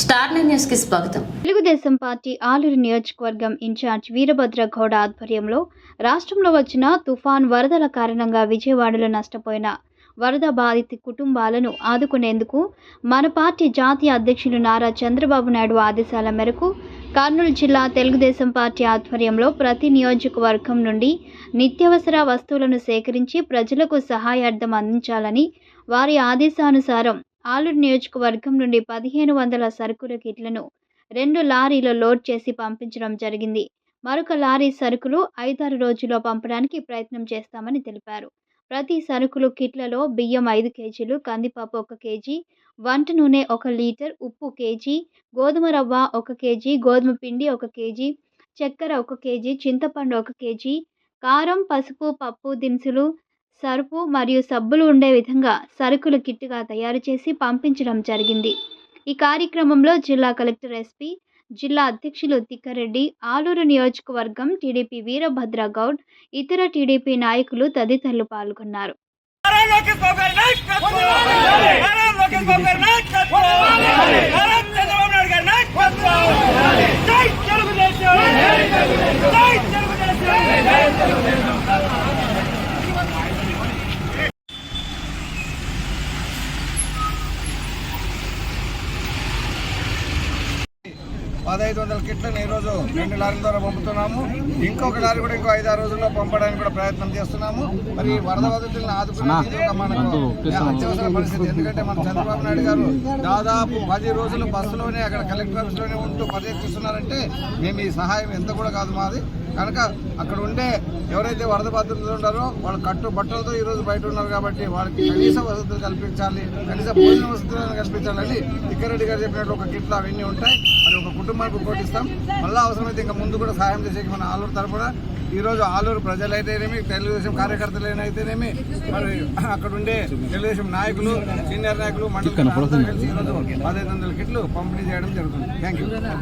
Star న్యూస్కి స్వాగతం. Telugu Desam party Aluru నియోజకవర్గం ఇన్ఛార్జ్ వీరభద్ర గౌడ ఆధ్వర్యంలో రాష్ట్రంలో వచ్చిన తుఫాన్ వరదల కారణంగా విజయవాడలో నష్టపోయిన వరద బాధిత కుటుంబాలను ఆదుకునేందుకు మన పార్టీ జాతీయ అధ్యక్షులు నారా చంద్రబాబు నాయుడు ఆదేశాల మేరకు కర్నూలు జిల్లా తెలుగుదేశం పార్టీ ఆధ్వర్యంలో ప్రతి నియోజకవర్గం నుండి నిత్యావసర వస్తువులను సేకరించి ప్రజలకు సహాయార్థం అందించాలని వారి ఆదేశానుసారం ఆలూరు నియోజకవర్గం నుండి పదిహేను వందల సరుకుల కిట్లను రెండు లారీలో లోడ్ చేసి పంపించడం జరిగింది. మరొక లారీ సరుకులు ఐదారు రోజుల్లో పంపడానికి ప్రయత్నం చేస్తామని తెలిపారు. ప్రతి సరుకులు కిట్లలో బియ్యం ఐదు కేజీలు కందిపప్పు ఒక కేజీ వంట నూనె ఒక లీటర్ ఉప్పు కేజీ గోధుమ రవ్వ ఒక కేజీ గోధుమ పిండి ఒక కేజీ చక్కెర ఒక కేజీ చింతపండు ఒక కేజీ కారం పసుపు పప్పు దినుసులు సరుపు మరియు సబ్బులు ఉండే విధంగా సరుకులు కిట్టుగా తయారు చేసి పంపించడం జరిగింది. ఈ కార్యక్రమంలో జిల్లా కలెక్టర్ ఎస్పీ జిల్లా అధ్యక్షులు తిక్కారెడ్డి ఆలూరు నియోజకవర్గం టీడీపీ వీరభద్ర గౌడ్ ఇతర టీడీపీ నాయకులు తదితరులు పాల్గొన్నారు నారా లోకేష్ బాబు గారి నాయకత్వం నారా లోకేష్ బాబు గారి నాయకత్వం నారా చంద్రబాబు నాయుడు గారి నాయకత్వం జై తెలుగుదేశం జై తెలుగుదేశం పదహైదు వందల కిట్లను ఈరోజు రెండు లారీల ద్వారా పంపుతున్నాము. ఇంకొక లారీ కూడా ఇంకో ఐదారు రోజుల్లో పంపడానికి కూడా ప్రయత్నం చేస్తున్నాము. మరి వరద ఇది ఒక మనకు అత్యవసర పరిస్థితి ఎందుకంటే మన చంద్రబాబు నాయుడు గారు దాదాపు పది రోజులు బస్సులోనే అక్కడ కలెక్టర్ ఆఫీస్లోనే ఉంటూ పర్యటిస్తున్నారంటే మేము ఈ సహాయం ఎంత కూడా కాదు మాది. కనుక అక్కడ ఉండే ఎవరైతే వరద బాధితులు ఉన్నారో వాళ్ళు కట్టు బట్టలతో ఈ రోజు బయట ఉన్నారు కాబట్టి వాళ్ళకి కనీస వసతులు కల్పించాలి కనీస భోజన వసతులను కల్పించాలని తిక్కారెడ్డి గారు చెప్పినట్లు ఒక కిట్లు అవన్నీ ఉంటాయి. మరి ఒక కుటుంబానికి ఇంకోటి ఇస్తాం మళ్ళీ అవసరమైతే ఇంకా ముందు కూడా సహాయం చేసేకి మన ఆలూరు తరపున. ఈరోజు ఆలూరు ప్రజలైతేనేమి తెలుగుదేశం కార్యకర్తలైతేనేమి మరి అక్కడ ఉండే తెలుగుదేశం నాయకులు సీనియర్ నాయకులు మండలి కలిసి ఈరోజు పదహైదు వందల కిట్లు పంపిణీ చేయడం జరుగుతుంది. Thank you